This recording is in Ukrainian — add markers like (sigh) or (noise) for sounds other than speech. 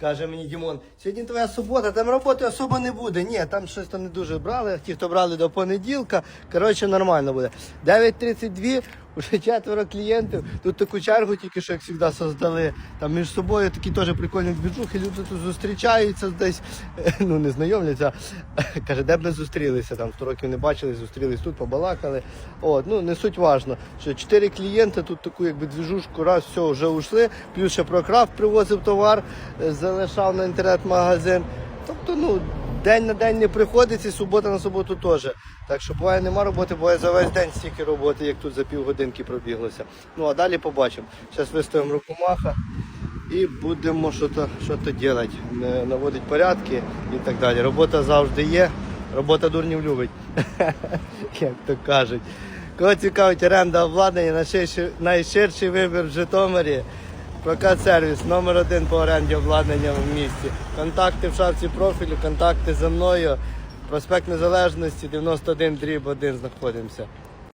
Каже мені Дімон, сьогодні твоя субота, там роботи особо не буде. Ні, там щось там не дуже брали. Ті, хто брали до понеділка, коротше, нормально буде. 9.32, уже четверо клієнтів. Тут таку чергу тільки що, як завжди, создали. Там між собою такі теж прикольні двіжухи, люди тут зустрічаються десь, ну не знайомляться. Каже, де б не зустрілися, там 100 років не бачили, зустрілись тут, побалакали. От, ну не суть важно, що чотири клієнти тут таку якби двіжушку, раз, все, вже ушли, плюс ще прокрафт привозив товар, е, залишав на інтернет-магазин. Тобто, ну, день на день не приходиться, субота на суботу теж. Так що буває нема роботи, буває за весь день стільки роботи, як тут за півгодинки пробіглося. Ну а далі побачимо. Зараз виставимо рукомаха і будемо щось що робити, наводити порядки і так далі. Робота завжди є, робота дурнів любить, (laughs) як то кажуть. Кого цікавить оренда обладнання, найширший вибір в Житомирі. Прокат сервіс номер один по оренді обладнання в місті. Контакти в шапці профілю, контакти зі мною. Проспект Незалежності 91 дріб 1 знаходимося.